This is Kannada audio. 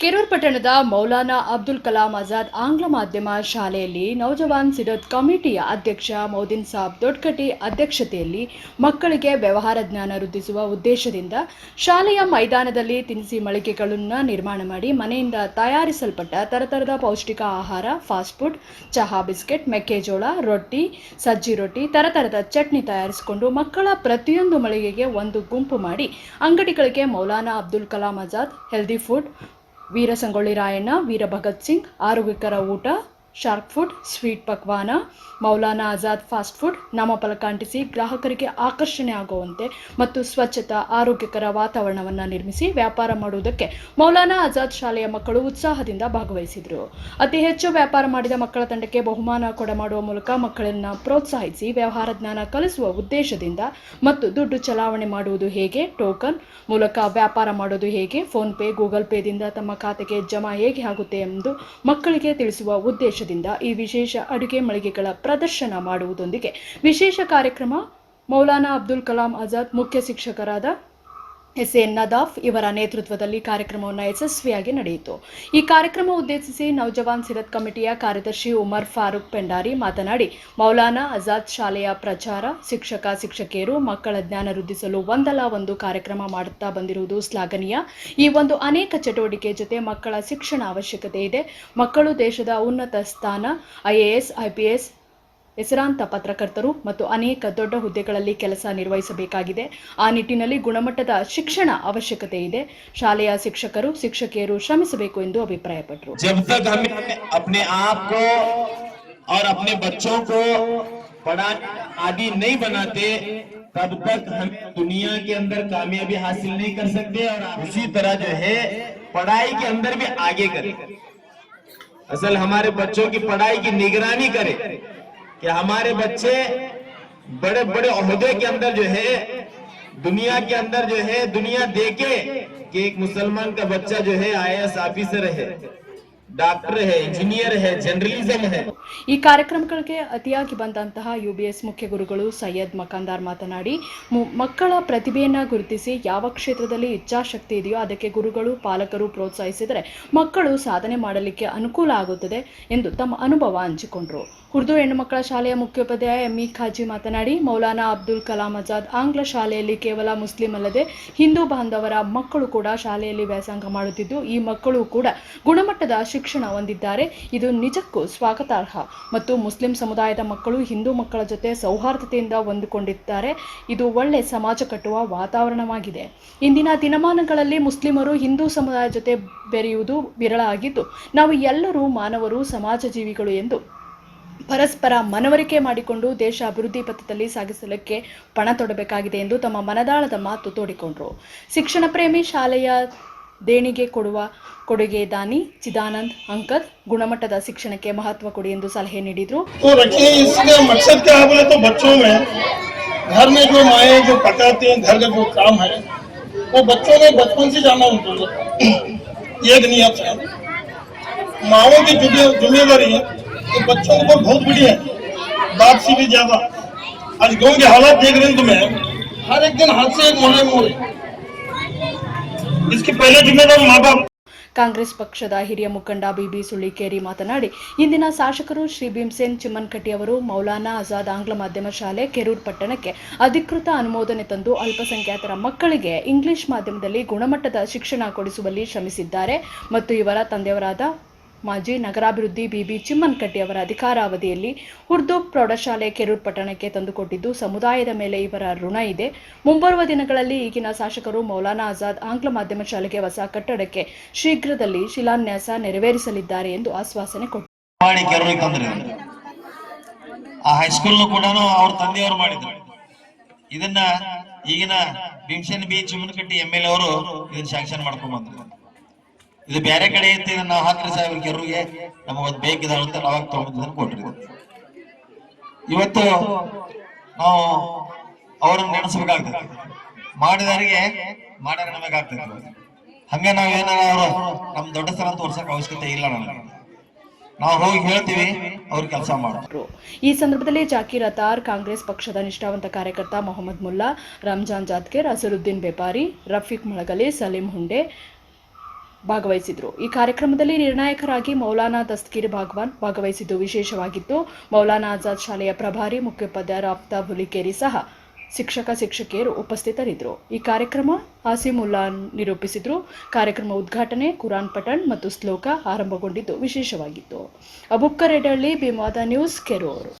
ಕೆರೂರ್ ಪಟ್ಟಣದ ಮೌಲಾನಾ ಅಬ್ದುಲ್ ಕಲಾಂ ಆಜಾದ್ ಆಂಗ್ಲ ಮಾಧ್ಯಮ ಶಾಲೆಯಲ್ಲಿ ನೌಜವಾನ್ ಸಿರತ್ ಕಮಿಟಿಯ ಅಧ್ಯಕ್ಷ ಮೌದಿನ್ ಸಾಬ್ ದೊಡ್ಕಟಿ ಅಧ್ಯಕ್ಷತೆಯಲ್ಲಿ ಮಕ್ಕಳಿಗೆ ವ್ಯವಹಾರ ಜ್ಞಾನ ವೃದ್ಧಿಸುವ ಉದ್ದೇಶದಿಂದ ಶಾಲೆಯ ಮೈದಾನದಲ್ಲಿ ತಿನಿಸಿ ಮಳಿಗೆಗಳನ್ನು ನಿರ್ಮಾಣ ಮಾಡಿ ಮನೆಯಿಂದ ತಯಾರಿಸಲ್ಪಟ್ಟ ತರತರದ ಪೌಷ್ಟಿಕ ಆಹಾರ ಫಾಸ್ಟ್ ಫುಡ್ ಚಹಾ ಬಿಸ್ಕೆಟ್, ಮೆಕ್ಕೆಜೋಳ, ರೊಟ್ಟಿ, ಸಜ್ಜಿ ರೊಟ್ಟಿ, ತರತರದ ಚಟ್ನಿ ತಯಾರಿಸಿಕೊಂಡು ಮಕ್ಕಳ ಪ್ರತಿಯೊಂದು ಮಳಿಗೆಗೆ ಒಂದು ಗುಂಪು ಮಾಡಿ ಅಂಗಡಿಗಳಿಗೆ ಮೌಲಾನಾ ಅಬ್ದುಲ್ ಕಲಾಂ ಆಜಾದ್ ಹೆಲ್ದಿ ಫುಡ್ ವೀರ ಸಂಗೊಳ್ಳಿ ರಾಯಣ್ಣ ವೀರ ಭಗತ್ ಸಿಂಗ್ ಆರೋಗ್ಯಕರ ಊಟ ಶಾರ್ಕ್ ಫುಡ್ ಸ್ವೀಟ್ ಪಕ್ವಾನ ಮೌಲಾನಾ ಆಜಾದ್ ಫಾಸ್ಟ್ ಫುಡ್ ನಾಮಫಲಕ ಅಂಟಿಸಿ ಗ್ರಾಹಕರಿಗೆ ಆಕರ್ಷಣೆ ಆಗುವಂತೆ ಮತ್ತು ಸ್ವಚ್ಛತಾ, ಆರೋಗ್ಯಕರ ವಾತಾವರಣವನ್ನು ನಿರ್ಮಿಸಿ ವ್ಯಾಪಾರ ಮಾಡುವುದಕ್ಕೆ ಮೌಲಾನಾ ಆಜಾದ್ ಶಾಲೆಯ ಮಕ್ಕಳು ಉತ್ಸಾಹದಿಂದ ಭಾಗವಹಿಸಿದರು. ಅತಿ ಹೆಚ್ಚು ವ್ಯಾಪಾರ ಮಾಡಿದ ಮಕ್ಕಳ ತಂಡಕ್ಕೆ ಬಹುಮಾನ ಕೊಡಮಾಡುವ ಮೂಲಕ ಮಕ್ಕಳನ್ನು ಪ್ರೋತ್ಸಾಹಿಸಿ ವ್ಯವಹಾರ ಜ್ಞಾನ ಕಲಿಸುವ ಉದ್ದೇಶದಿಂದ ಮತ್ತು ದುಡ್ಡು ಚಲಾವಣೆ ಮಾಡುವುದು ಹೇಗೆ, ಟೋಕನ್ ಮೂಲಕ ವ್ಯಾಪಾರ ಮಾಡೋದು ಹೇಗೆ, ಫೋನ್ ಪೇ, ಗೂಗಲ್ ಪೇದಿಂದ ತಮ್ಮ ಖಾತೆಗೆ ಜಮಾ ಹೇಗೆ ಆಗುತ್ತೆ ಎಂದು ಮಕ್ಕಳಿಗೆ ತಿಳಿಸುವ ಉದ್ದೇಶದಿಂದ ಈ ವಿಶೇಷ ಅಡುಗೆ ಮಳಿಗೆಗಳ ಪ್ರದರ್ಶನ ಮಾಡುವುದೊಂದಿಗೆ ವಿಶೇಷ ಕಾರ್ಯಕ್ರಮ ಮೌಲಾನಾ ಅಬ್ದುಲ್ ಕಲಾಂ ಆಜಾದ್ ಮುಖ್ಯ ಶಿಕ್ಷಕರಾದ ಎಸ್ ಎನ್ ನದಾಫ್ ಇವರ ನೇತೃತ್ವದಲ್ಲಿ ಕಾರ್ಯಕ್ರಮವನ್ನು ಯಶಸ್ವಿಯಾಗಿ ನಡೆಯಿತು. ಈ ಕಾರ್ಯಕ್ರಮ ಉದ್ದೇಶಿಸಿ ನೌಜವಾನ್ ಸಿರತ್ ಕಮಿಟಿಯ ಕಾರ್ಯದರ್ಶಿ ಉಮರ್ ಫಾರೂಕ್ ಪೆಂಡಾರಿ ಮಾತನಾಡಿ, ಮೌಲಾನಾ ಆಜಾದ್ ಶಾಲೆಯ ಪ್ರಚಾರ, ಶಿಕ್ಷಕ, ಶಿಕ್ಷಕಿಯರು ಮಕ್ಕಳ ಜ್ಞಾನ ವೃದ್ಧಿಸಲು ಒಂದಲ್ಲ ಒಂದು ಕಾರ್ಯಕ್ರಮ ಮಾಡುತ್ತಾ ಬಂದಿರುವುದು ಶ್ಲಾಘನೀಯ. ಈ ಒಂದು ಅನೇಕ ಚಟುವಟಿಕೆ ಜೊತೆ ಮಕ್ಕಳ ಶಿಕ್ಷಣ ಅವಶ್ಯಕತೆ ಇದೆ. ಮಕ್ಕಳು ದೇಶದ ಉನ್ನತ ಸ್ಥಾನ ಐಎಎಸ್ ಐಪಿಎಸ್ ಹೆಸರಾಂತ ಪತ್ರಕರ್ತರು ಮತ್ತು ಅನೇಕ ದೊಡ್ಡ ಹುದ್ದೆಗಳಲ್ಲಿ ಕೆಲಸ ನಿರ್ವಹಿಸಬೇಕಾಗಿದೆ ಆ ನಿಟ್ಟಿನಲ್ಲಿ ಗುಣಮಟ್ಟದ ಶಿಕ್ಷಣ ಅವಶ್ಯಕತೆ ಇದೆ ಶಾಲೆಯ ಶಿಕ್ಷಕರು ಶಿಕ್ಷಕಿಯರು ಶ್ರಮಿಸಬೇಕು ಎಂದು ಅಭಿಪ್ರಾಯಪಟ್ಟರು जब तक हमें अपने आप को और अपने बच्चों को पढ़ाने आदि नहीं बनाते तब तक हम दुनिया के अंदर कामयाबी हासिल नहीं कर सकते और उसी तरह जो है पढ़ाई के अंदर भी आगे करें असल हमारे बच्चों की पढ़ाई की निगरानी करें कि हमारे बच्चे बड़े बड़े ओहदे के अंदर जो है दुनिया के अंदर जो है दुनिया देखे कि एक मुसलमान का बच्चा जो है आईएएस ऑफिसर है डॉक्टर है इंजीनियर है जर्नलिज्म है ಈ ಕಾರ್ಯಕ್ರಮಗಳಿಗೆ ಅತಿಯಾಗಿ ಬಂದಂತಹ ಯುಬಿಎಸ್ ಮುಖ್ಯ ಗುರುಗಳು ಸೈಯದ್ ಮಕಾಂದಾರ್ ಮಾತನಾಡಿ ಮು- ಮಕ್ಕಳ ಪ್ರತಿಭೆಯನ್ನು ಗುರುತಿಸಿ ಯಾವ ಕ್ಷೇತ್ರದಲ್ಲಿ ಇಚ್ಛಾಶಕ್ತಿ ಇದೆಯೋ ಅದಕ್ಕೆ ಗುರುಗಳು ಪಾಲಕರು ಪ್ರೋತ್ಸಾಹಿಸಿದರೆ ಮಕ್ಕಳು ಸಾಧನೆ ಮಾಡಲಿಕ್ಕೆ ಅನುಕೂಲ ಆಗುತ್ತದೆ ಎಂದು ತಮ್ಮ ಅನುಭವ ಹಂಚಿಕೊಂಡರು ಉರ್ದು ಹೆಣ್ಣುಮಕ್ಕಳ ಶಾಲೆಯ ಮುಖ್ಯೋಪಾಧ್ಯಾಯ ಎಂ ಇ ಖಾಜಿ ಮಾತನಾಡಿ, ಮೌಲಾನಾ ಅಬ್ದುಲ್ ಕಲಾಂ ಆಜಾದ್ ಆಂಗ್ಲ ಶಾಲೆಯಲ್ಲಿ ಕೇವಲ ಮುಸ್ಲಿಂ ಅಲ್ಲದೆ ಹಿಂದೂ ಬಾಂಧವರ ಮಕ್ಕಳು ಕೂಡ ಶಾಲೆಯಲ್ಲಿ ವ್ಯಾಸಂಗ ಮಾಡುತ್ತಿದ್ದು, ಈ ಮಕ್ಕಳು ಕೂಡ ಗುಣಮಟ್ಟದ ಶಿಕ್ಷಣ ಹೊಂದಿದ್ದಾರೆ. ಇದು ನಿಜಕ್ಕೂ ಸ್ವಾಗತಾರ್ಹ ಮತ್ತು ಮುಸ್ಲಿಂ ಸಮುದಾಯದ ಮಕ್ಕಳು ಹಿಂದೂ ಮಕ್ಕಳ ಜೊತೆ ಸೌಹಾರ್ದತೆಯಿಂದ ಹೊಂದಿಕೊಂಡಿದ್ದಾರೆ. ಇದು ಒಳ್ಳೆ ಸಮಾಜ ಕಟ್ಟುವ ವಾತಾವರಣವಾಗಿದೆ. ಇಂದಿನ ದಿನಮಾನಗಳಲ್ಲಿ ಮುಸ್ಲಿಮರು ಹಿಂದೂ ಸಮುದಾಯ ಜೊತೆ ಬೆರೆಯುವುದು ವಿರಳ ಆಗಿದ್ದು, ನಾವು ಎಲ್ಲರೂ ಮಾನವರು, ಸಮಾಜ ಜೀವಿಗಳು ಎಂದು ಪರಸ್ಪರ ಮನವರಿಕೆ ಮಾಡಿಕೊಂಡು ದೇಶ ಅಭಿವೃದ್ಧಿ ಪಥದಲ್ಲಿ ಸಾಗಿಸಲಿಕ್ಕೆ ಪಣ ತೊಡಬೇಕಾಗಿದೆ ಎಂದು ತಮ್ಮ ಮನದಾಳದ ಮಾತು ತೋಡಿಕೊಂಡರು ಶಿಕ್ಷಣ ಪ್ರೇಮಿ ಶಾಲೆಯ ದೇಣಿಗೆ ಕೊಡುವ ಕೊಡುಗೆ ದಾನಿ ಚಿದಾನಂದ್ ಅಂಕದ್ ಗುಣಮಟ್ಟದ ಶಿಕ್ಷಣಕ್ಕೆ ಮಹತ್ವ ಕೊಡಿ ಎಂದು ಸಲಹೆ ನೀಡಿದರು तो रखिए इसका मकसद क्या है बोले तो बच्चों में घर में जो माए जो पकाती हैं घर का जो काम है वो बच्चों ने बचपन से जाना उनको ये एक नियत है माओ की जिम्मे- जिम्मेदारी है तो बच्चों के ऊपर बहुत बड़ी है बाप से भी ज्यादा आज गाँव के हालात देख रहे हैं तुम्हें हर एक दिन हाथ से एक मोड़े मोड़े इसकी पहले जिम्मेदार माँ बाप ಕಾಂಗ್ರೆಸ್ ಪಕ್ಷದ ಹಿರಿಯ ಮುಖಂಡ ಬಿಬಿ ಸುಳ್ಳಿಕೇರಿ ಮಾತನಾಡಿ ಇಂದಿನ ಶಾಸಕರು ಶ್ರೀ ಭೀಮಸೇನ್ ಚಿಮ್ಮನ್ಕಟ್ಟಿ ಅವರು ಮೌಲಾನಾ ಆಜಾದ್ ಆಂಗ್ಲ ಮಾಧ್ಯಮ ಶಾಲೆ ಕೆರೂರ್ ಪಟ್ಟಣಕ್ಕೆ ಅಧಿಕೃತ ಅನುಮೋದನೆ ತಂದು ಅಲ್ಪಸಂಖ್ಯಾತರ ಮಕ್ಕಳಿಗೆ ಇಂಗ್ಲಿಷ್ ಮಾಧ್ಯಮದಲ್ಲಿ ಗುಣಮಟ್ಟದ ಶಿಕ್ಷಣ ಕೊಡಿಸುವಲ್ಲಿ ಶ್ರಮಿಸಿದ್ದಾರೆ ಮತ್ತು ಇವರ ತಂದೆಯವರಾದ ಮಾಜಿ ನಗರಾಭಿವೃದ್ಧಿ ಬಿಬಿ ಚಿಮ್ಮನ್ಕಟ್ಟಿ ಅವರ ಅಧಿಕಾರಾವಧಿಯಲ್ಲಿ ಉರ್ದು ಪ್ರೌಢಶಾಲೆ ಕೆರೂರ್ ಪಟ್ಟಣಕ್ಕೆ ತಂದುಕೊಟ್ಟಿದ್ದು, ಸಮುದಾಯದ ಮೇಲೆ ಇವರ ಋಣ ಇದೆ. ಮುಂಬರುವ ದಿನಗಳಲ್ಲಿ ಈಗಿನ ಶಾಸಕರು ಮೌಲಾನಾ ಆಜಾದ್ ಆಂಗ್ಲ ಮಾಧ್ಯಮ ಶಾಲೆಗೆ ಹೊಸ ಕಟ್ಟಡಕ್ಕೆ ಶೀಘ್ರದಲ್ಲಿ ಶಿಲಾನ್ಯಾಸ ನೆರವೇರಿಸಲಿದ್ದಾರೆ ಎಂದು ಆಶ್ವಾಸನೆ ಕೊಟ್ಟರು ತಂದೆಯವರು ಈಗಿನ ಬಿ ಚಿಮ್ಮನಕಟ್ಟಿ ಎಂ ಎಲ್ ಅವರು ಇದನ್ನ ಶಾಂಕ್ಷನ್ ಮಾಡ್ಕೊಂಡ್ ಬಂದ್ರು. ಇದು ಬೇರೆ ಕಡೆ ಇದನ್ನ ನಾವು ಹಾಕ್ರಿ ಸಾಹೇಬ್ರ ಕೆರೂಗೆ ನಮಗೊಂದು ಬೇಕಿದಾವ ಅಂತ ಅವಾಗ ತಗೊಂಡಿದ್ದನ್ನು ಕೊಟ್ರಿ ಇವತ್ತು ನಾವು ಅವರನ್ನ ನೆನೆಸ್ಬೇಕಾಗ್ತದೆ. ಮಾಡಿದವರಿಗೆ ಮಾಡ್ಯಾರ ನಮಗಾಗ್ತದೆ ಹಂಗೆ ನಾವ್ ಏನಾರ ಅವರು ನಮ್ ದೊಡ್ಡ ಸ್ಥಳ ತೋರ್ಸಕ್ ಅವಶ್ಯಕತೆ ಇಲ್ಲ ನನಗೆ ನಾವು ಹೇಳ್ತೀವಿ ಕೆಲಸ ಈ ಸಂದರ್ಭದಲ್ಲಿ ಜಾಕೀರ್ ಅತಾರ್ ಕಾಂಗ್ರೆಸ್ ಪಕ್ಷದ ನಿಷ್ಠಾವಂತ ಕಾರ್ಯಕರ್ತ ಮೊಹಮ್ಮದ್ ಮುಲ್ಲಾ, ರಂಜಾನ್ ಜಾತ್ಕೇರ್ ಅಸರುದ್ದೀನ್ ಬೆಪಾರಿ ರಫೀಕ್ ಮಳಗಲಿ, ಸಲೀಂ ಹುಂಡೆ ಭಾಗವಹಿಸಿದ್ರು. ಈ ಕಾರ್ಯಕ್ರಮದಲ್ಲಿ ನಿರ್ಣಾಯಕರಾಗಿ ಮೌಲಾನಾ ದಸ್ತಗೀರ್ ಭಾಗವಾನ್ ಭಾಗವಹಿಸಿದ್ದು ವಿಶೇಷವಾಗಿತ್ತು. ಮೌಲಾನಾ ಆಜಾದ್ ಶಾಲೆಯ ಪ್ರಭಾರಿ ಮುಖ್ಯೋಪಾಧ್ಯಾಯ ರಾಫ್ತಾ ಹುಲಿಕೇರಿ ಸಹ ಶಿಕ್ಷಕ ಶಿಕ್ಷಕಿಯರು ಉಪಸ್ಥಿತರಿದ್ದರು. ಈ ಕಾರ್ಯಕ್ರಮ ಆಸಿಮುಲ್ಲಾ ನಿರೂಪಿಸಿದ್ರು. ಕಾರ್ಯಕ್ರಮ ಉದ್ಘಾಟನೆ ಕುರಾನ್ ಪಠಣ್ ಮತ್ತು ಶ್ಲೋಕ ಆರಂಭಗೊಂಡಿದ್ದು ವಿಶೇಷವಾಗಿತ್ತು. ಅಬುಕ್ಕರೆಡಳ್ಳಿ ಭೀಮಾದ ನ್ಯೂಸ್, ಕೆರೂರು.